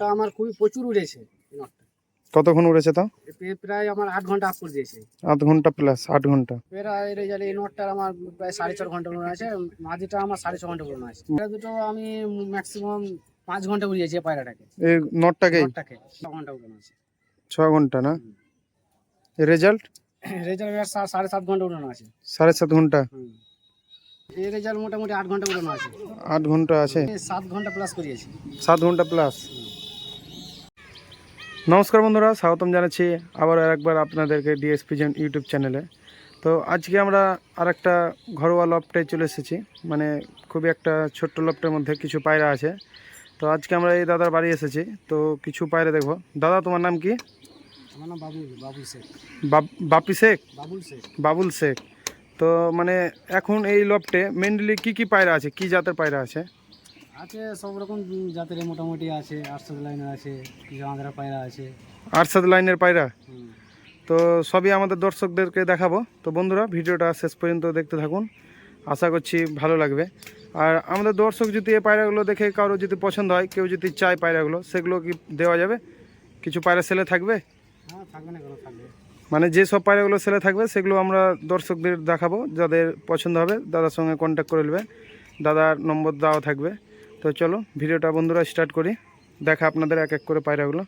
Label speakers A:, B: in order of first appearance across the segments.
A: তা আমার খুবই প্রচুর উড়েছে নটটা
B: কতক্ষণ উড়েছে তা?
A: এ প্রায় আমার আট ঘণ্টা আপ করে দিয়েছে।
B: আধ ঘণ্টা প্লাস আট ঘণ্টা।
A: প্রায় রেজাল্ট এই নটটার আমার প্রায় সাড়ে চার ঘণ্টা পুরনো আছে মাঝিটা আমার সাড়ে ছ ঘণ্টা পুরনো আছে। এটা দুটো আমি ম্যাক্সিমাম পাঁচ ঘণ্টা উড়িয়েছি পায়রাটাকে।
B: এই নটটাকেই
A: নটটাকে ছ ঘণ্টা পুরনো আছে।
B: ছ ঘণ্টা না? রেজাল্ট
A: রেজাল্ট সাড়ে সাত ঘণ্টা উড়ানো আছে।
B: সাড়ে সাত
A: ঘণ্টা? এই রেজাল্ট মোটামুটি আট ঘণ্টা উড়ানো আছে।
B: আট ঘণ্টা আছে?
A: সাত ঘণ্টা প্লাস করিয়েছি।
B: সাত ঘণ্টা প্লাস নমস্কার বন্ধুরা স্বাগতম জানাচ্ছি আবার একবার আপনাদেরকে ডিএসপি জেন ইউটিউব চ্যানেলে তো আজকে আমরা আরেকটা ঘরোয়া লফটে চলে এসেছি মানে খুবই একটা ছোট্ট লফটের মধ্যে কিছু পায়রা আছে। তো আজকে আমরা এই দাদার বাড়ি এসেছি তো কিছু পায়রা দেখব। দাদা তোমার নাম কি?
A: আমার নাম বাবুল বাবুল শেখ।
B: বাপি শেখ?
A: বাবুল শেখ।
B: বাবুল শেখ। তো মানে এখন এই লফটে মেনলি কি কি পায়রা আছে? কি জাতের পায়রা আছে?
A: আছে সব রকম জাতের মোটামুটি আছে আটশো লাইনের আছে কিছু আন্ধ্রা পায়রা আছে।
B: আরসাদ লাইনের পায়রা? তো সবই আমাদের দর্শকদেরকে দেখাবো। তো বন্ধুরা ভিডিওটা শেষ পর্যন্ত দেখতে থাকুন। আশা করছি ভালো লাগবে। আর আমাদের দর্শক যদি এই পায়রাগুলো দেখে কারও যদি পছন্দ হয় কেউ যদি চায় পায়রাগুলো সেগুলো কি দেওয়া যাবে? কিছু পায়রা সেলে থাকবে?
A: হ্যাঁ থাকবে না থাকবে।
B: মানে যে সব পায়রাগুলো সেলে থাকবে সেগুলো আমরা দর্শকদের দেখাবো যাদের পছন্দ হবে দাদার সঙ্গে কন্ট্যাক্ট করে নেবে। দাদার নম্বর দেওয়া থাকবে। তো চলো ভিডিওটা বন্ধুরা স্টার্ট করি। দেখা আপনাদের এক এক করে পায়রাগুলো।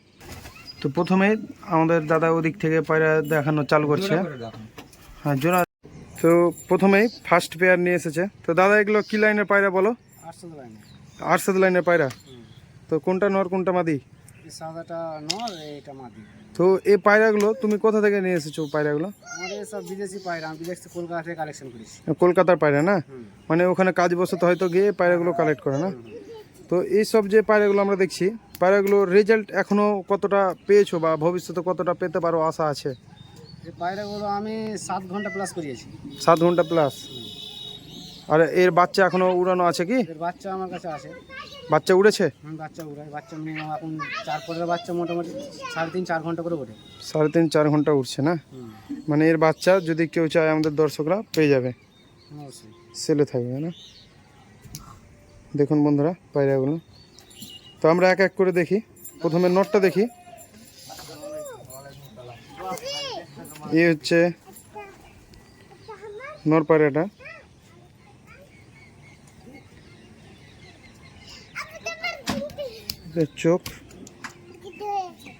B: তো প্রথমে আমাদের দাদা ওদিক থেকে পায়রা দেখানো চালু করছে। হ্যাঁ জোড়া। তো প্রথমেই ফার্স্ট পেয়ার নিয়ে এসেছে। তো দাদা এগুলো কী লাইনের পায়রা বলো?
A: আটশো লাইনের
B: লাইনের পায়রা? তো কোনটা নর কোনটা মাদি?
A: সাদাটা নর এইটা মাদি।
B: তো এই পায়রাগুলো তুমি কোথা থেকে নিয়ে এসেছ পায়রাগুলো?
A: আমাদের সব বিদেশি পায়রা আমি বিদেশ থেকে কলকাতা থেকে কালেকশন করেছি।
B: কলকাতার পায়রা না? মানে ওখানে কাজ বসতে হয়তো গিয়ে পায়রাগুলো কালেক্ট করে না? তো এই সব যে পায়রাগুলো আমরা দেখছি পায়রাগুলোর রেজাল্ট এখনও কতটা পেয়েছ বা ভবিষ্যতে কতটা পেতে পারো আশা আছে?
A: এই পায়রাগুলো আমি সাত ঘণ্টা প্লাস করিয়েছি।
B: সাত ঘণ্টা প্লাস আর এর বাচ্চা এখনও উড়ানো আছে কি?
A: এর বাচ্চা আমার কাছে আছে।
B: বাচ্চা উড়েছে?
A: বাচ্চা উড়াই বাচ্চা মিনিমাম এখন চার পরের বাচ্চা মোটামুটি সাড়ে তিন চার ঘণ্টা করে ওঠে।
B: সাড়ে তিন চার ঘণ্টা উঠছে না? মানে এর বাচ্চা যদি কেউ চায় আমাদের দর্শকরা পেয়ে যাবে। সেলে থাকবে না? দেখুন বন্ধুরা পায়রাগুলো তো আমরা এক এক করে দেখি। প্রথমে নটটা দেখি। এই হচ্ছে নর পায়রাটা। চোখ।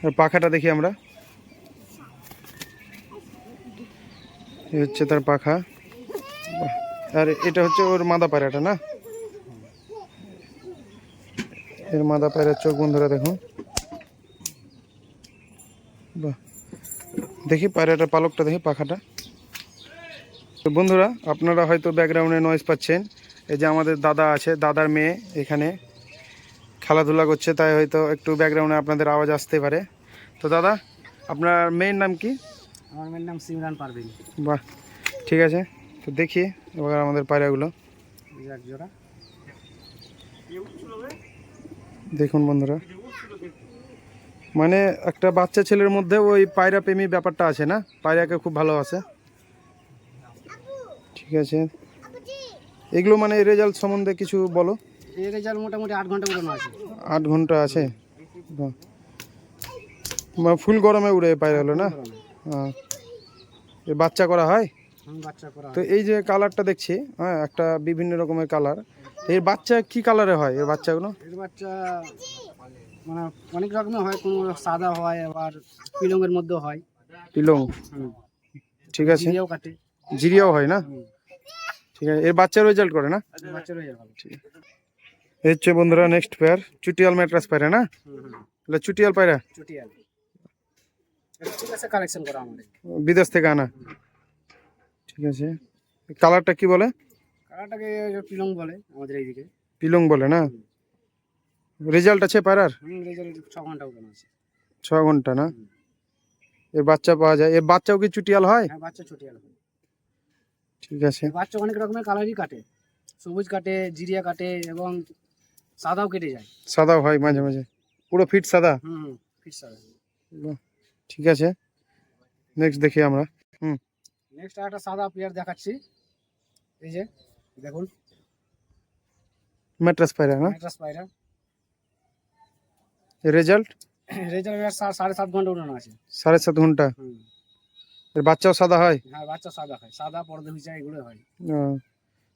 B: আর পাখাটা দেখি আমরা। এই হচ্ছে তার পাখা। আর এটা হচ্ছে ওর মাদা পায়রাটা, না? এর মাদা পায়রার চোখ বন্ধুরা দেখুন। বাহ। দেখি পায়রাটার পালকটা দেখি পাখাটা। তো বন্ধুরা আপনারা হয়তো ব্যাকগ্রাউন্ডে নয়েজ পাচ্ছেন। এই যে আমাদের দাদা আছে দাদার মেয়ে এখানে খেলাধুলা করছে তাই হয়তো একটু ব্যাকগ্রাউন্ডে আপনাদের আওয়াজ আসতে পারে। তো দাদা আপনার মেয়ের নাম কি?
A: আমার মেয়ের নাম সিমরান পারভিন।
B: বাহ ঠিক আছে। তো দেখি এবার আমাদের পায়রাগুলো।
A: এক জোড়া।
B: দেখুন বন্ধুরা। মানে একটা বাচ্চা ছেলের মধ্যে ওই পায়রা প্রেমী ব্যাপারটা আছে না? পায়রাকে খুব ভালোবাসে। ঠিক আছে। এগুলো মানে রেজাল্ট সম্বন্ধে কিছু বলো?
A: রেজাল্ট মোটামুটি আট ঘণ্টা উড়ানো আছে।
B: আট ঘণ্টা আছে? ফুল গরমে উড়ে পায়রা হলো না? হ্যাঁ। বাচ্চা করা হয়? তো এই যে কালারটা দেখছি হ্যাঁ একটা বিভিন্ন রকমের কালার। এর বাচ্চা কি কালারে হয় এর বাচ্চাগুলো?
A: এর বাচ্চা মানে অনেক রকমের হয় কোনো সাদা হয় আবার পিলংয়ের মধ্যে হয়।
B: পিলং? ঠিক আছে।
A: চিড়িয়াও কাটে।
B: জিরিয়াও হয় না? ঠিক আছে এর বাচ্চা রেজাল্ট করে না?
A: বাচ্চা রয়ে যাবে
B: এই হচ্ছে বন্ধুরা নেক্সট পেয়ার চুটিয়াল ম্যাট্রাস পায়রা না?
A: হুম
B: চুটিয়াল পায়রা?
A: চুটিয়াল। ঠিক কালেকশন করা আমাদের।
B: বিদেশ থেকে আনা। ঠিক আছে। কালারটা কি বলে?
A: কালারটাকে পিলং বলে আমাদের এইদিকে।
B: পিলং বলে না? রেজাল্ট আছে
A: হুম রেজাল্ট ছ ঘণ্টা উড়ানো আছে।
B: ছ ঘণ্টা না? এর বাচ্চা পাওয়া যায়। এর বাচ্চাও কি চুটিয়াল হয়?
A: হ্যাঁ বাচ্চা চুটিয়াল হয়।
B: ঠিক আছে।
A: বাচ্চা অনেক রকমের কালারই কাটে। সবুজ কাটে জিরিয়া কাটে এবং সাদাও কেটে যায়।
B: সাদাও হয় মাঝে মাঝে। পুরো ফিট সাদা?
A: হুম হুম ফিট সাদা।
B: ঠিক আছে। নেক্সট দেখি আমরা। হুম।
A: নেক্সট একটা সাদা পেয়ার দেখাচ্ছি। এই যে। দেখুন।
B: ম্যাট্রাস পায়রা
A: ম্যাট্রাস পায়রা।
B: রেজাল্ট
A: রেজাল্ট সাড়ে সাত ঘণ্টা উড়ানো আছে।
B: সাড়ে সাত
A: ঘণ্টা?
B: এর বাচ্চাও সাদা হয়?
A: হ্যাঁ বাচ্চা সাদা হয়। সাদা পর্দা ভিজা এগুলো হয়।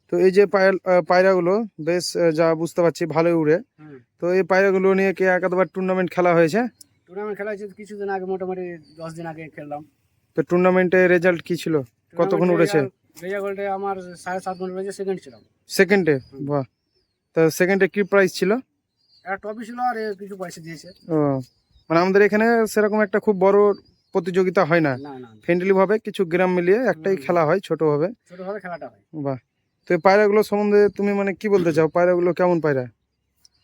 B: তো এই যে পায়রা পায়রাগুলো বেশ যা বুঝতে পারছি ভালোই উড়ে। তো এই পায়রাগুলো নিয়ে কি একাধবার টুর্নামেন্ট খেলা হয়েছে?
A: টুর্নামেন্ট খেলা হয়েছে কিছুদিন আগে মোটামুটি দশ দিন আগে খেললাম।
B: তো টুর্নামেন্টে রেজাল্ট কি ছিল? কতক্ষণ উড়েছে?
A: রেজাল্টে আমার সাড়ে সাত ঘণ্টা রয়েছে সেকেন্ড ছিলাম।
B: সেকেন্ডে বাহ। তো সেকেন্ডে কি প্রাইস ছিল?
A: একটা টপি ছিল আর কিছু পয়সা দিয়েছে।
B: ও মানে আমাদের এখানে সেরকম একটা খুব বড় প্রতিযোগিতা হয় না। ফ্রেন্ডলি ভাবে কিছু গ্রাম মিলিয়ে একটাই খেলা হয় ছোট ভাবে।
A: ছোটভাবে খেলাটা হয়।
B: বাহ। তো এই পায়রাগুলো সম্বন্ধে তুমি মানে কি বলতে চাও? পায়রাগুলো কেমন পায়রা?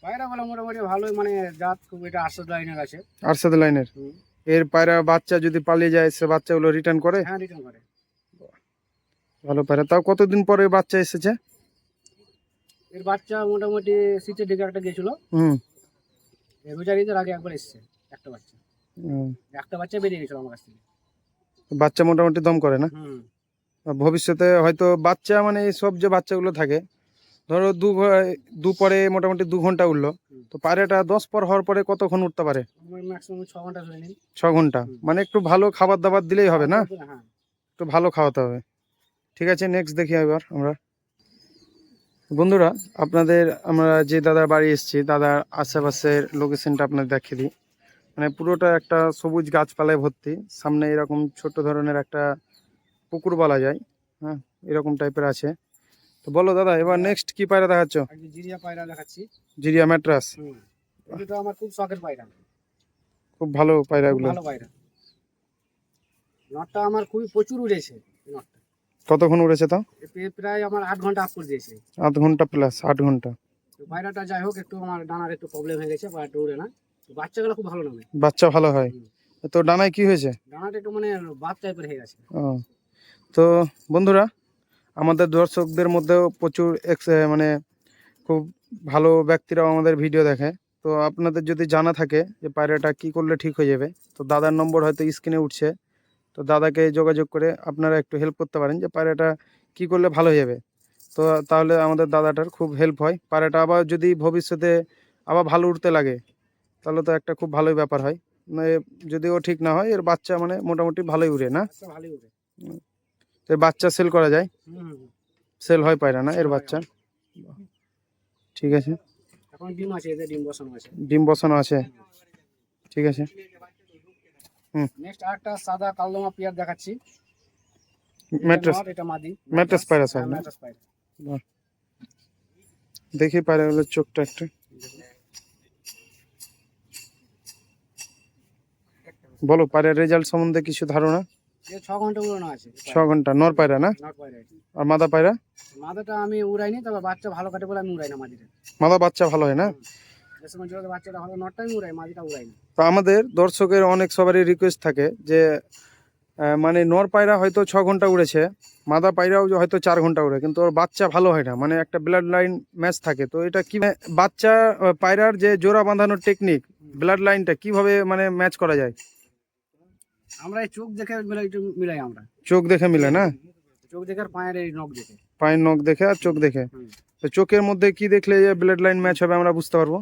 A: পায়রা বলে মোটামুটি ভালোই মানে জাত খুব এটা আটশো লাইনের আছে।
B: আরসাদ লাইনের? এর পায়রা বাচ্চা যদি পালিয়ে যায় সে বাচ্চাগুলো রিটার্ন করে?
A: হ্যাঁ রিটার্ন করে।
B: ভালো পায়রা তাও কতদিন পরে বাচ্চা এসেছে?
A: এর বাচ্চা মোটামুটি শীতের দিকে একটা গেছিল।
B: হুম।
A: রোজার ঈদের আগে একবার এসছে একটা বাচ্চা।
B: হুম।
A: একটা বাচ্চা বেরিয়ে গেছিল আমার কাছ থেকে।
B: বাচ্চা মোটামুটি দম করে না?
A: হুম।
B: ভবিষ্যতে হয়তো বাচ্চা মানে সব যে বাচ্চাগুলো থাকে ধরো দু দু পরে মোটামুটি দু ঘণ্টা উঠল। তো পায়রাটা দশ পর হওয়ার পরে কতক্ষণ উঠতে পারে?
A: ছ ঘণ্টা।
B: মানে একটু ভালো খাবার দাবার দিলেই হবে না?
A: হ্যাঁ।
B: একটু ভালো খাওয়াতে হবে। ঠিক আছে নেক্সট দেখি এবার আমরা। বন্ধুরা আপনাদের আমরা যে দাদার বাড়ি এসেছি দাদার আশেপাশের লোকেশনটা আপনাদের দেখিয়ে দিই। মানে পুরোটা একটা সবুজ গাছপালায় ভর্তি। সামনে এরকম ছোট ধরনের একটা পুকুর বলা যায়। হ্যাঁ এরকম টাইপের আছে। তো বলো দাদা এবার নেক্সট কি পায়রা দেখাচ্ছ?
A: জিরিয়া পায়রা দেখাচ্ছি।
B: জিরিয়া ম্যাট্রাস।
A: দুটো আমার খুব শখের পায়রা।
B: খুব ভালো পায়রাগুলো।
A: ভালো পায়রা। নটটা আমার খুবই প্রচুর উড়েছে নটটা।
B: কতক্ষণ উড়েছে তো
A: এ পে- প্রায় আমার আট ঘণ্টা আপ করে দিয়েছে।
B: আধ ঘণ্টা প্লাস আট
A: ঘণ্টা। পায়রাটা যাই হোক একটু আমার ডানার একটু প্রবলেম হয়ে গেছে পায়রাটা উড়ে না। বাচ্চাগুলো খুব ভালো নামে।
B: বাচ্চা ভালো হয়? তো ডানায় কি হয়েছে?
A: ডানাটা একটু মানে বাদ টাইপের হয়ে গেছে।
B: তো বন্ধুরা আমাদের দর্শকদের মধ্যেও প্রচুর এক্স- মানে খুব ভালো ব্যক্তিরাও আমাদের ভিডিও দেখে। তো আপনাদের যদি জানা থাকে যে পায়রাটা কি করলে ঠিক হয়ে যাবে তো দাদার নম্বর হয়তো স্ক্রিনে উঠছে। তো দাদাকে যোগাযোগ করে আপনারা একটু হেল্প করতে পারেন যে পায়রাটা কি করলে ভালো হয়ে যাবে। তো তাহলে আমাদের দাদাটার খুব হেল্প হয়। পায়রাটা আবার যদি ভবিষ্যতে আবার ভালো উঠতে লাগে তাহলে তো একটা খুব ভালোই ব্যাপার হয়। না এ- যদিও ঠিক না হয় এর বাচ্চা মানে মোটামুটি ভালোই উড়ে না? এর বাচ্চা সেল করা যায়। সেল হয় পায়রা না? এর বাচ্চা। ঠিক আছে।
A: ডিম বসানো আছে।
B: ঠিক আছে।
A: নেক্সট আরেকটা সাদা কালদমা পিয়ার দেখাচ্ছি।
B: ম্যাট্রেস
A: এটা মাদি।
B: ম্যাট্রেস
A: হ্যাঁ, ম্যাট্রেস
B: দেখি পায়রাগুলোর চোখটা একটু। বলো পায়রার রেজাল্ট সম্বন্ধে কিছু ধারণা?
A: ছ ঘণ্টা উড়ানো আছে।
B: ছ ঘণ্টা নর পায়রা না। আর মাদা পায়রা?
A: মাদাটা আমি উড়াইনি তবে বাচ্চা ভালো কাটে বলে আমি উড়াই না মাদিটা।
B: মাদা বাচ্চা ভালো হয় না?
A: বাচ্চাটা মাদিটা না।
B: তো আমাদের দর্শকের অনেক সবারই রিকোয়েস্ট থাকে যে মানে নর পায়রা হয়তো ছ ঘণ্টা উড়েছে মাদা পায়রাও হয়তো চার ঘণ্টা উড়ে কিন্তু ওর বাচ্চা ভালো হয় না মানে একটা ব্লাড লাইন ম্যাচ থাকে। তো এটা কি বাচ্চা পায়রার যে জোড়া বাঁধানোর টেকনিক ব্লাড লাইনটা কীভাবে মানে ম্যাচ করা যায়?
A: আমরা এই চোখ দেখে মিলাই আমরা।
B: চোখ দেখে মিলে না?
A: চোখ দেখে আর পায়ের এই নখ দেখে।
B: পায়ের নখ দেখে আর চোখ দেখে। তো চোখের মধ্যে কি দেখলে যে ব্লাড লাইন ম্যাচ হবে আমরা বুঝতে পারব?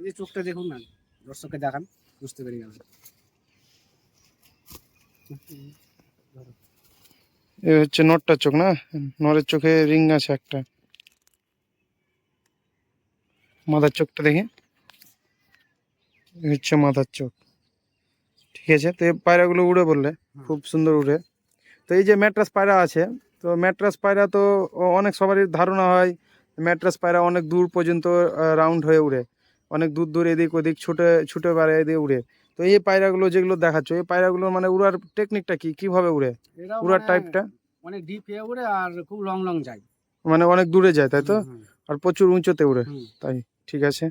A: এই যে চোখটা দেখুন না দর্শককে দেখান বুঝতে পেরে গেল
B: এ হচ্ছে নটটার চোখ না? নরের চোখে রিং আছে একটা। মাথার চোখটা দেখি। হচ্ছে মাথার চোখ। ঠিক আছে তো এই পায়রাগুলো উড়ে বললে খুব সুন্দর উড়ে। তো এই যে ম্যাট্রাস পায়রা আছে তো ম্যাট্রাস পায়রা তো অনেক সবারই ধারণা হয় ম্যাট্রাস পায়রা অনেক দূর পর্যন্ত রাউন্ড হয়ে উড়ে। অনেক দূর দূর এদিক ওদিক ছুটে ছুটে বেড়ায় এদিকে উড়ে। তো এই পায়রাগুলো যেগুলো দেখাচ্ছ এই পায়রাগুলোর মানে উড়ার টেকনিকটা কি? কীভাবে উড়ে? উড়ার টাইপটা
A: অনেক ডিপ হয়ে উড়ে আর খুব লং লং যায়।
B: মানে অনেক দূরে যায় তাই তো? আর প্রচুর উঁচুতে উড়ে। তাই ঠিক আছে।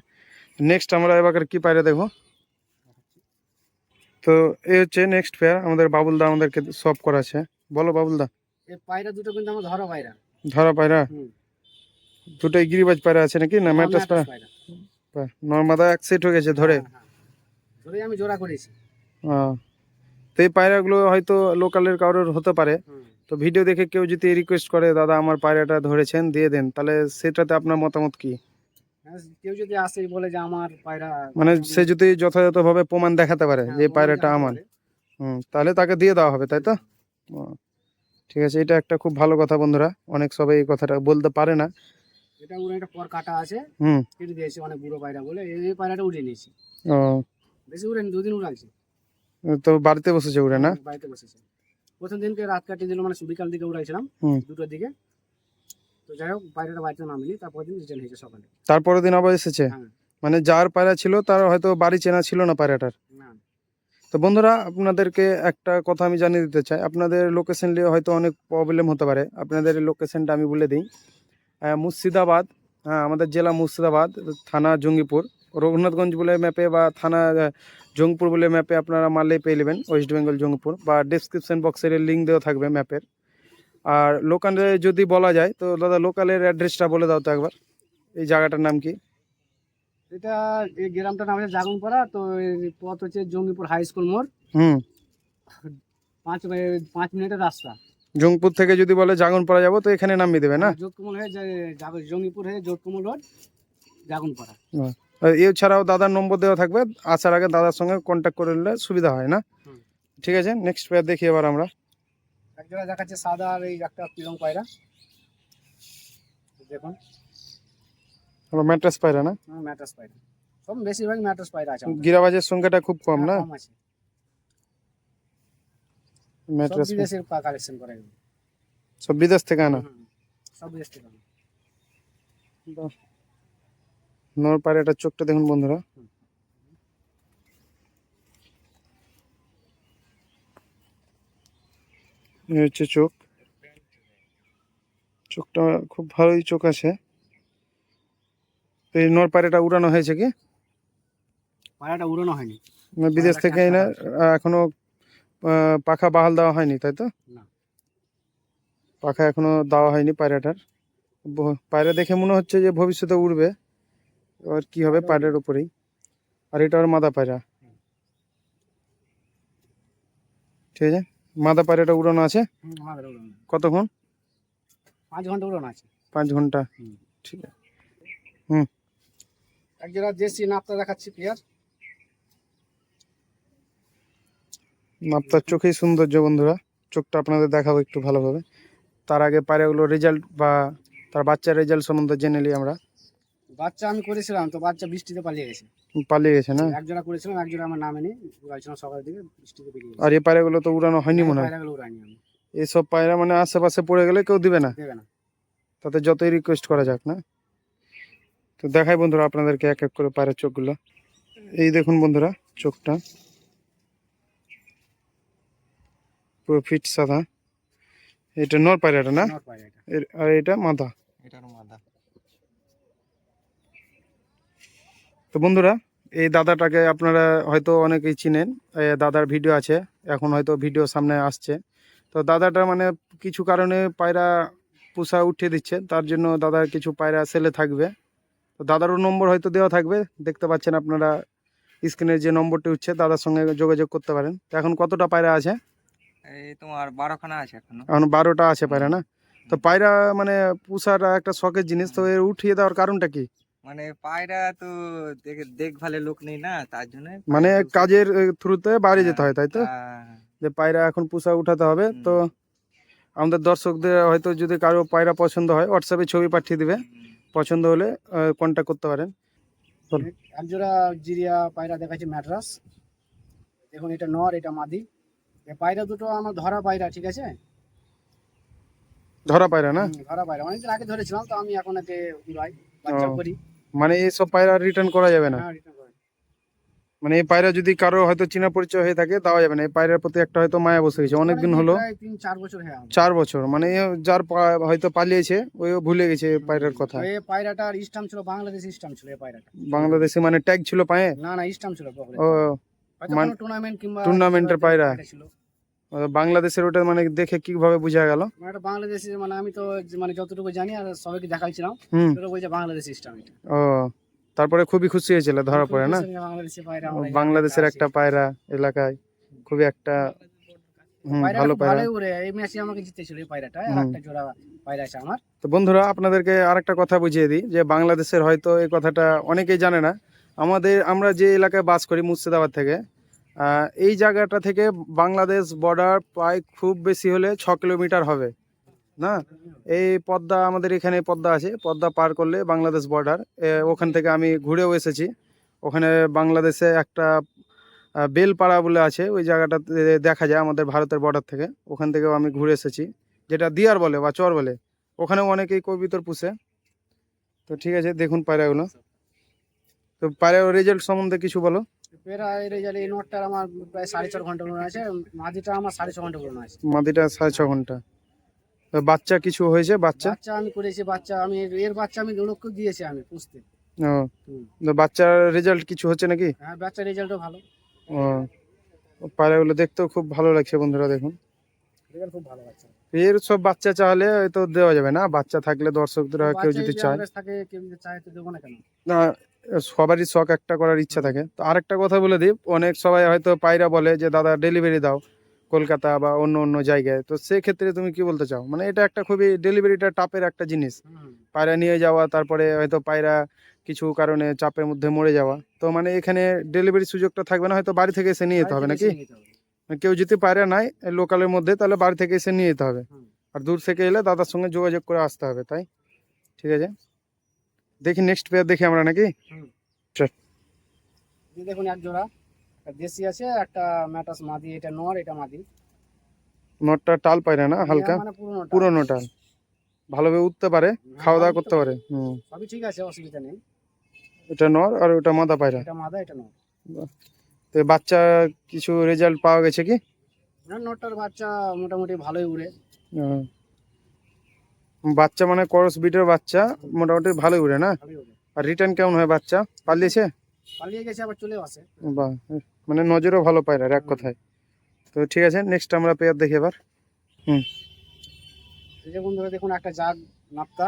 B: নেক্সট আমরা এবার কি পায়রা দেখব? তো এই হচ্ছে নেক্সট পেয়ার আমাদের বাবুলদা আমাদেরকে সব করাছে বলো বাবুলদা।
A: এই পায়রা দুটো কিন্তু আমার ধরা পায়রা।
B: ধরা পায়রা। দুটাই গিরিবাজ পায়রা আছে নাকি? না ম্যাট্রাস পায়রা। নর্মাদা সেট হয়ে গেছে ধরে?
A: হ্যাঁ, হ্যাঁ। ধরে আমি জোড়া করেছি।
B: তো এই পায়রাগুলো হয়তো লোকালের কারোর হতে পারে। তো ভিডিও দেখে কেউ যদি রিকোয়েস্ট করে দাদা আমার পায়রাটা ধরেছেন দিয়ে দেন তাহলে সেটাতে আপনার মতামত কি?
A: হ্যাঁ, কেউ যদি আসে বলে যে আমার পায়রা
B: মানে সে যদি যথাযথভাবে প্রমাণ দেখাতে পারে যে পায়রাটা আমার। হুম তাহলে তাকে দিয়ে দেওয়া হবে তাই তো? ঠিক আছে এটা একটা খুব ভালো কথা বন্ধুরা। অনেক সবাই এই কথাটা বলতে পারে না।
A: এটা উড়ে একটা পর কাটা আছে
B: হুম।
A: কেটে দিয়েছে অনেক বুড়ো পায়রা বলে এই পায়রাটা উড়ে নিয়েছি।
B: ও।
A: বেশি উড়ে নি, দুদিন উড়াইছি।
B: তো বাড়িতে বসেছে উড়ে না?
A: বাড়িতে বসেছে। প্রথম দিনকে রাত কাটিয়ে দিল মানে বিকাল দিকে উড়াইছিলাম। দুটোর দিকে। তো যাই হোক পায়রাটা বাড়িতে নামিনি তারপর দিন রিটার্ন হয়েছে সকালে।
B: তারপরের দিন আবার এসেছে?
A: হ্যাঁ।
B: মানে যার পায়রা ছিল তার হয়তো বাড়ি চেনা ছিল না পায়রাটার।
A: না।
B: তো বন্ধুরা আপনাদেরকে একটা কথা আমি জানিয়ে দিতে চাই। আপনাদের লোকেশন নিয়ে হয়তো অনেক প্রবলেম হতে পারে। আপনাদের লোকেশনটা আমি বলে দিই। মুর্শিদাবাদ হ্যাঁ আমাদের জেলা মুর্শিদাবাদ থানা জঙ্গিপুর। রঘুনাথগঞ্জ বলে ম্যাপে বা থানা জঙ্গিপুর বলে ম্যাপে আপনারা মারলে পেয়ে নেবেন ওয়েস্ট বেঙ্গল জঙ্গিপুর। বা ডিসক্রিপশন বক্সের লিঙ্ক দেওয়া থাকবে ম্যাপের। আর লোকালে যদি বলা যায় তো দাদা লোকালের অ্যাড্রেসটা বলে দাও তো একবার। এই জায়গাটার নাম কি?
A: এটা এই গ্রামটার নাম হচ্ছে জাগুনপাড়া তো পথ হচ্ছে জঙ্গিপুর হাই স্কুল মোড়।
B: হুম।
A: পাঁচ পাঁচ মিনিটের রাস্তা।
B: জঙ্গপুর থেকে যদি বলে জাগনপাড়া যাব তো এখানে নামিয়ে দেবে না?
A: যোধকুমল হয়ে যাব- জঙ্গিপুর হয়ে যোধকুমল রোড জাগুনপাড়া।
B: এছাড়াও দাদার নম্বর দেওয়া থাকবে আসার আগে দাদার সঙ্গে কন্ট্যাক্ট করে নিলে সুবিধা হয় না? ঠিক আছে নেক্সট পেয়ার দেখি এবার আমরা।
A: এক জায়গায় দেখাচ্ছে সাদা আর এই একটা পিলং পায়রা। দেখুন।
B: হলো ম্যাট্রাস পায়রা না?
A: ম্যাটাস পায়রা। সব বেশিরভাগ ম্যাটাস পায়রা আছে
B: গিরাবাজের সংখ্যাটা খুব কম না?
A: হ্যাঁ, কম আছে। সব
B: ম্যাট্রাস
A: বিদেশের কালেকশন করে এগুলো।
B: সব বিদেশ থেকে আনা?
A: হুম, সব বিদেশ থেকে আনা।
B: নর পায়রাটার চোখটা দেখুন বন্ধুরা। এই হচ্ছে চোখ। চোখটা খুব ভালোই চোখ আছে। তো এই নর পায়রাটা উড়ানো হয়েছে কি?
A: পায়রাটা উড়ানো হয়নি।
B: বিদেশ থেকে এনে এখনও পাখা বাহাল দেওয়া হয়নি তাই তো? পাখা এখনও দেওয়া হয়নি পায়রাটার। পায়রা দেখে মনে হচ্ছে যে ভবিষ্যতে উড়বে। এবার কি হবে পায়রার উপরেই। আর এটা ওর মাদা পায়রা। ঠিক আছে? মাদা পায়রাটা উড়ানো আছে? কতক্ষণ?
A: পাঁচ ঘণ্টা উড়ানো আছে।
B: পাঁচ
A: ঘণ্টা।
B: ঠিক আছে। হুম।
A: এক জায়গা দেশি নাপতা দেখাচ্ছি প্লেয়ার
B: আপনার চোখেই সৌন্দর্য বন্ধুরা। চোখটা আপনাদের দেখাবো একটু ভালোভাবে। তার আগে পায়রাগুলো রেজাল্ট বা তার বাচ্চার রেজাল্ট সম্বন্ধে জেনে নিই আমরা।
A: বাচ্চা আমি করেছিলাম তো বাচ্চা বৃষ্টিতে পালিয়ে গেছে।
B: পালিয়ে গেছে না?
A: এক জোড়া করেছিলাম এক জোড়া আমার নামে নেই উড়াইছিলাম সকালের দিকে বৃষ্টিতে বেরিয়ে গেছে।
B: আর এই পায়রাগুলো তো উড়ানো হয়নি মনে হয়?
A: পায়রাগুলো উড়াইনি আমি।
B: এইসব পায়রা মানে আশেপাশে পড়ে গেলে কেউ দিবে না?
A: দেবে না।
B: তাতে যতই রিকোয়েস্ট করা যাক না? তো দেখাই বন্ধুরা আপনাদেরকে এক এক করে পায়রার চোখগুলো। এই দেখুন বন্ধুরা চোখটা। পুরো ফিট সাদা। এটা নর পায়রাটা না? আর এটা
A: মাদা।
B: তো বন্ধুরা এই দাদাটাকে আপনারা হয়তো অনেকেই চিনেন দাদার ভিডিও আছে এখন হয়তো ভিডিও সামনে আসছে। তো দাদাটা মানে কিছু কারণে পায়রা পোষা উঠিয়ে দিচ্ছে তার জন্য দাদার কিছু পায়রা সেলে থাকবে। তো দাদারও নম্বর হয়তো দেওয়া থাকবে দেখতে পাচ্ছেন আপনারা স্ক্রিনের যে নম্বরটি উঠছে দাদার সঙ্গে যোগাযোগ করতে পারেন। তো এখন কতটা পায়রা আছে?
C: এই তোমার বারোখানা আছে এখনও।
B: এখন বারোটা আছে পায়রা না? তো পায়রা মানে পুষার একটা শখের জিনিস তো এর উঠিয়ে দেওয়ার কারণটা কি?
C: মানে পায়রা তো দেখে দেখভালের লোক নেই না তার জন্য
B: মানে কাজের থ্রুতে বাইরে যেতে হয় তাই তো?
C: হ্যাঁ,
B: যে পায়রা এখন পুষা উঠাতে হবে তো আমাদের দর্শকদের হয়তো যদি কারও পায়রা পছন্দ হয় হোয়াটসঅ্যাপে ছবি পাঠিয়ে দিবে। পছন্দ হলে কন্ট্যাক্ট করতে পারেন।
A: একজোড়া জিরিয়া পায়রা দেখাচ্ছি ম্যাট্রাস। দেখুন এটা নর এটা মাদি। পায়রা দুটো আমার ধরা পায়রা ঠিক আছে?
B: ধরা পায়রা না?
A: ধরা পায়রা। অনেকদিন আগে ধরেছিলাম তো আমি এখন একে উড়াই বাচ্চা। করি।
B: মানে এইসব পায়রা রিটার্ন করা যাবে না?
A: হ্যাঁ।
B: মানে এই পায়রা যদি কারও হয়তো চেনা পরিচয় হয়ে থাকে দেওয়া যাবে না। এই পায়রার প্রতি একটা হয়তো মায়া বসে গেছে। অনেকদিন হলো।
A: চার বছর হয়ে।
B: চার বছর। মানে যার হয়তো পালিয়েছে ওই ভুলে গেছে এই পায়রার কথা।
A: এই পায়রাটার স্টাম ছিল বাংলাদেশ স্টাম ছিল এই পায়রাটা।
B: বাংলাদেশে মানে ট্যাগ ছিল পায়ে?
A: না না স্টাম ছিল
B: ও মান-
A: টুর্নামেন্ট কিংবা
B: টুর্নামেন্টের পায়রা।
A: ছিল।
B: বাংলাদেশের ওটা মানে দেখে কীভাবে বোঝা গেল?
A: মানে এটা বাংলাদেশে মানে আমি তো মানে যতটুকু জানি আর সবাইকে দেখাইছিলাম তোরা বলছে বাংলাদেশ সিস্টেম
B: ও তারপরে খুবই খুশি হয়েছিল ধরা পড়ে না? বাংলাদেশের একটা পায়রা এলাকায় খুবই একটা ভালো পায়রা।
A: এই ম্যাচে আমাকে জিতেছিল এই পায়রাটা একটা জোড়া পায়রা আছে আমার।
B: তো বন্ধুরা আপনাদেরকে আরেকটা কথা বুঝিয়ে দিই যে বাংলাদেশের হয়তো এই কথাটা অনেকেই জানে না। আমাদের আমরা যে এলাকায় বাস করি মুর্শিদাবাদ থেকে এই জায়গাটা থেকে বাংলাদেশ বর্ডার প্রায় খুব বেশি হলে ছ কিলোমিটার হবে, না? এই পদ্মা, আমাদের এখানে পদ্মা আছে, পদ্মা পার করলে বাংলাদেশ বর্ডার ওখান থেকে আমি ঘুরেও এসেছি। ওখানে বাংলাদেশে একটা বেলপাড়া বলে আছে, ওই জায়গাটা দেখা যায় আমাদের ভারতের বর্ডার থেকে। ওখান থেকেও আমি ঘুরে এসেছি, যেটা দিয়ার বলে বা চর বলে। ওখানেও অনেকেই কবিতর পুষে। তো ঠিক আছে, দেখুন পায়রাগুলো। তো পায়রা রেজাল্ট সম্বন্ধে কিছু বলো।
A: পেরা এই রেজাল্ট এই নোটটার আমার প্রায় সাড়ে চার ঘণ্টা পুরনো আছে মাঝিটা আমার সাড়ে ছ ঘণ্টা পুরনো আছে।
B: মাদিটা সাড়ে ছ ঘণ্টা। বাচ্চা কিছু হয়েছে বাচ্চা?
A: বাচ্চা আমি করেছি বাচ্চা আমি এর বাচ্চা আমি লোককে দিয়েছি আমি পুষতে।
B: ও। বাচ্চার রেজাল্ট কিছু হচ্ছে নাকি?
A: হ্যাঁ বাচ্চার রেজাল্টও ভালো।
B: ও। পায়রাগুলো দেখতেও খুব ভালো লাগছে বন্ধুরা দেখুন।
A: রেজাল্ট খুব ভালো বাচ্চা।
B: এর সব বাচ্চা চাইলে তো দেওয়া যাবে না বাচ্চা থাকলে দর্শকরা কেউ যদি
A: যদি
B: চায়।
A: থাকে কেউ যদি চায় তো দেবো না কেন?
B: না সবারই শখ একটা করার ইচ্ছা থাকে। তো আরেকটা কথা বলে দিই অনেক সবাই হয়তো পায়রা বলে যে দাদা ডেলিভারি দাও কলকাতা বা অন্য অন্য জায়গায়। তো সেক্ষেত্রে তুমি কি বলতে চাও? মানে এটা একটা খুবই ডেলিভারিটা টাপের একটা জিনিস। পায়রা নিয়ে যাওয়া তারপরে হয়তো পায়রা কিছু কারণে চাপের মধ্যে মরে যাওয়া। তো মানে এখানে ডেলিভারি সুযোগটা থাকবে না হয়তো বাড়ি থেকে এসে নিয়ে যেতে হবে নাকি?
A: হবে।
B: কেউ যদি পায়রা নাই লোকালের মধ্যে তাহলে বাড়ি থেকে এসে নিয়ে যেতে হবে। আর দূর থেকে এলে দাদার সঙ্গে যোগাযোগ করে আসতে হবে তাই? ঠিক আছে? দেখি নেক্সট পেয়ার দেখি আমরা নাকি?
A: দেখুন এক জোড়া। একটা দেশি আছে একটা ম্যাটাস মাদি এটা নর এটা মাদি।
B: নটটা টাল পায়রা না হালকা?
A: মানে পুরোনো
B: টাল। ভালোভাবে উঠতে পারে খাওয়া দাওয়া করতে পারে হুম।
A: সবই ঠিক আছে অসুবিধা নেই।
B: এটা নর আর ওটা মাদা পায়রা?
A: এটা মাদা এটা নর।
B: তো বাচ্চা কিছু রেজাল্ট পাওয়া গেছে কি?
A: না নটার বাচ্চা মোটামুটি ভালোই উড়ে।
B: হুম। বাচ্চা মানে করস বিটের বাচ্চা মোটামুটি ভালোই উড়ে না? আর রিটার্ন কেমন হয় বাচ্চা? পালিয়েছে?
A: পালিয়ে গেছে আবার চলেও আসে।
B: বাহ মানে নজরও ভালো পায় পায়রা এক কথায়। তো ঠিক আছে নেক্সট আমরা পেয়ার দেখি এবার।
A: এই যে বন্ধুরা দেখুন একটা জাগ নাপতা।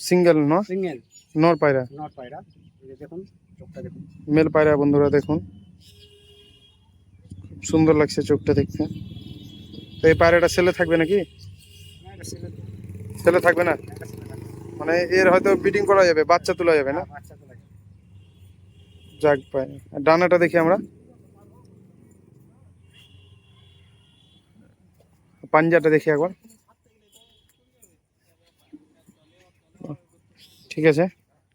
B: সিঙ্গেল নর
A: সিঙ্গেল
B: নর পায়রা?
A: নট পায়রা। এই যে দেখুন চোখটা দেখুন।
B: মেল পায়রা বন্ধুরা দেখুন। সুন্দর লাগছে চোখটা দেখতে। তো এই পায়রাটা সেলে থাকবে নাকি?
A: না, ছেলে
B: থাকবে না। মানে এর হয়তো বিডিং করা যাবে, বাচ্চা তোলা যাবে না। যাক পায় ডানাটা দেখি আমরা। পাঞ্জাটা দেখি একবার। ঠিক আছে।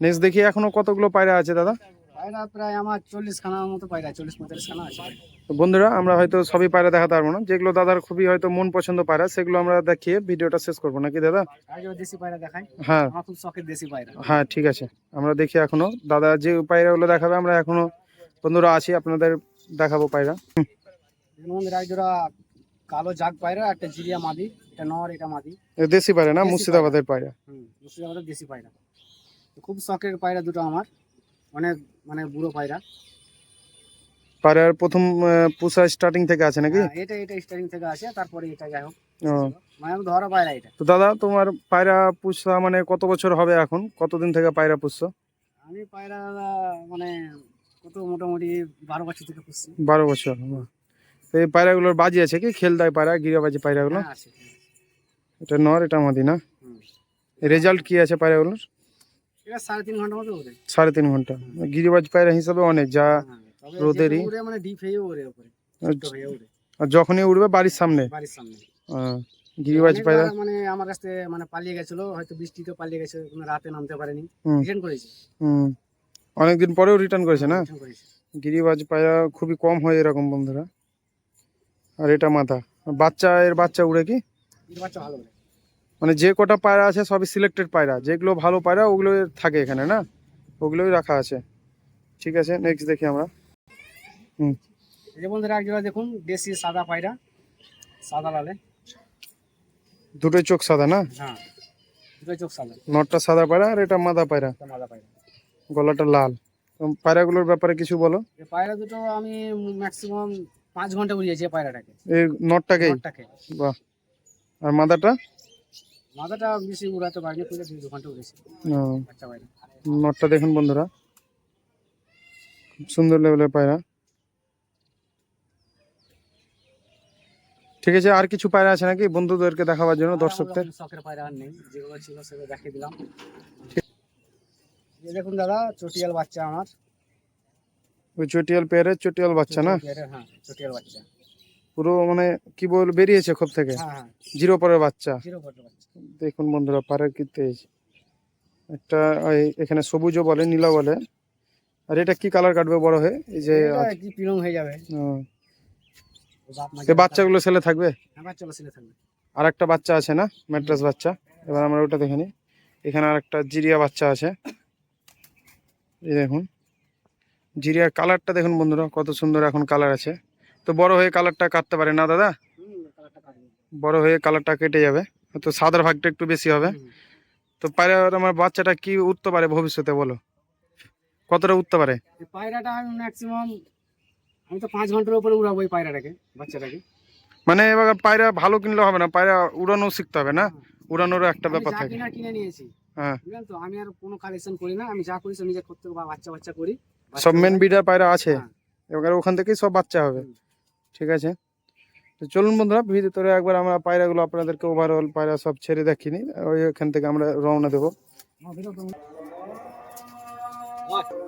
B: নেক্সট দেখি এখনও কতগুলো পায়রা আছে দাদা?
A: পায়রা প্রায় আমার চল্লিশ খানার মতো পায়রা, চল্লিশ পঁয়তাল্লিশ খানা আছে।
B: বন্ধুরা আমরা হয়তো সবই পায়রা দেখাতে পারব না। যেগুলো দাদার খুবই হয়তো মন পছন্দ পায়রা সেগুলো আমরা দেখিয়ে ভিডিওটা শেষ করব। নাকি দাদা?
A: দেশি পায়রা দেখাই।
B: হ্যাঁ। হ্যাঁ ঠিক আছে। আমরা দেখি এখনও। দাদা যে পায়রাগুলো দেখাবে আমরা এখনও বন্ধুরা আছি আপনাদের দেখাবো পায়রা।
A: কালো জাগ পায়রা একটা জিরিয়া মাদি এটা নর এটা মাদি।
B: দেশি পায়রা না মুর্শিদাবাদের পায়রা।
A: মুর্শিদাবাদের দেশি পায়রা। তো খুব শখের পায়রা দুটো আমার। অনেক মানে বুড়ো পায়রা।
B: পায়রার প্রথম পুষা স্টার্টিং থেকে আছে নাকি?
A: হ্যাঁ, এটা এটা স্টার্টিং থেকে আসে তারপরে এটা যাই হোক। মানে ধরা পায়রা এটা।
B: তো দাদা তোমার পায়রা পুষা মানে কত বছর হবে এখন? কতদিন থেকে পায়রা পুষছো?
A: আমি পায়রা মানে কত মোটামুটি বারো বছর থেকে পুষছি।
B: বারো বছর এই পায়রাগুলোর বাজি আছে কি? খেলদায় পায়রা গিরাবাজি পায়রাগুলো?
A: হ্যাঁ
B: এটা নর এটা মাদি না? রেজাল্ট কি আছে পায়রাগুলোর?
A: এটা সাড়ে তিন ঘণ্টার মতো
B: সাড়ে তিন ঘণ্টা। গিরিবাজ পায়রা হিসাবে অনেক যা
A: হ্যাঁ,
B: রোদেরই-
A: উড়ে মানে ডিপ হয়ে ওরে উপরে
B: আর যখনই উঠবে বাড়ির সামনে?
A: বাড়ির সামনে।
B: গিরিবাজ পায়রা?
A: মানে আমার কাছ মানে পালিয়ে গেছিল হয়তো বৃষ্টিতে পালিয়ে গেছে কোনো রাতে নামতে পারেনি। রিটার্ন করেছে।
B: হুম। অনেকদিন পরেও রিটার্ন করেছে না? গিরিবাজ পায়রা খুবই কম হয় এরকম বন্ধুরা। আর এটা মাথা। বাচ্চা এর বাচ্চা উড়ে কি?
A: বাচ্চা ভালো
B: মানে যে কটা পায়রা আছে সবই সিলেক্টেড পায়রা। যেগুলো ভালো পায়রা ওগুলো থাকে এখানে না? ওগুলোই রাখা আছে। ঠিক আছে নেক্সট দেখি আমরা।
A: এই যে বন্ধুরা এক জোড়া দেখুন দেশি সাদা পায়রা সাদা লালে।
B: দুটোই চোখ সাদা না?
A: হ্যাঁ দুটো চোখ সাদা।
B: নটটা সাদা পায়রা আর এটা মাদা পায়রা?
A: মাদা পায়রা।
B: গলাটা লাল। পায়রাগুলোর ব্যাপারে কিছু বলো।
A: পায়রা দুটো আমি ম্যাক্সিমাম পাঁচ ঘণ্টা উড়িয়েছি পায়রাটাকে।
B: এই নটটাকেই?
A: নটটাকে।
B: বাহ। আর মাদাটা?
A: মাদাটা বেশি উড়াতে পারিনি পুরো দুই ঘণ্টা উড়েছি। বাচ্চা পায়রা।
B: নটটা দেখুন বন্ধুরা। খুব সুন্দর লেভেলের পায়রা। ঠিক আছে আর কিছু পায়রা আছে নাকি বন্ধুদেরকে দেখাবার জন্য দর্শকদের?
A: শখের পায়রা আর নেই যেগুলো ছিল সেগুলো দেখিয়ে দিলাম। এই দেখুন দাদা চটিয়াল বাচ্চা আমার।
B: ওই চটিয়াল পেয়ারের চটিয়াল বাচ্চা না?
A: চটিয়াল হ্যাঁ চটিয়াল বাচ্চা।
B: পুরো মানে কি বল বেরিয়েছে খোপ থেকে?
A: হ্যাঁ হ্যাঁ।
B: জিরো পরের বাচ্চা। দেখুন বন্ধুরা পাড়ার কি তেজ একটা ওই এখানে সবুজও বলে নীলা বলে। আর এটা কি কালার কাটবে বড় হয়ে? এই যে
A: পিলং হয়ে যাবে।
B: বাচ্চাগুলো ছেলে থাকবে?
A: হ্যাঁ
B: আর একটা বাচ্চা আছে না? ম্যাট্রাস বাচ্চা। এবার আমরা ওটা দেখে নিই। এখানে আর একটা জিরিয়া বাচ্চা আছে। এই দেখুন। জিরিয়ার কালারটা দেখুন বন্ধুরা কত সুন্দর এখন কালার আছে। তো বড় হয়ে কালারটা কাটতে পারে না দাদা? বড় হয়ে কালারটা কেটে যাবে। তো সাদার ভাগটা একটু বেশি হবে। তো পায়রার আমার বাচ্চাটা কি উঠতে পারে ভবিষ্যতে বলো? কতটা উঠতে পারে?
A: পায়রাটা আমি ম্যাক্সিমাম আমি তো পাঁচ ঘণ্টার উপরে উড়াবো এই পায়রাটাকে বাচ্চাটাকে।
B: মানে এবার পায়রা ভালো কিনলে হবে না পায়রা উড়ানো শিখতে হবে না? উড়ানোরও একটা ব্যাপার থাকে।
A: কিনা কিনে নিয়েছি।
B: হ্যাঁ।
A: তো? আমি আর কোনো কালেকশন করি না আমি যা করি সব নিজে করতে বাচ্চা বাচ্চা করি।
B: সব মেন বিডার পায়রা আছে।
A: হ্যাঁ।
B: এবার ওখান থেকেই সব বাচ্চা হবে। ঠিক আছে? তো চলুন বন্ধুরা ভিতরে একবার আমরা পায়রাগুলো আপনাদেরকে ওভারঅল পায়রা সব ছেড়ে দেখিনি। ওই ওখান থেকে আমরা রওনা দেবো।
A: হ্যাঁ।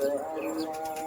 A: thank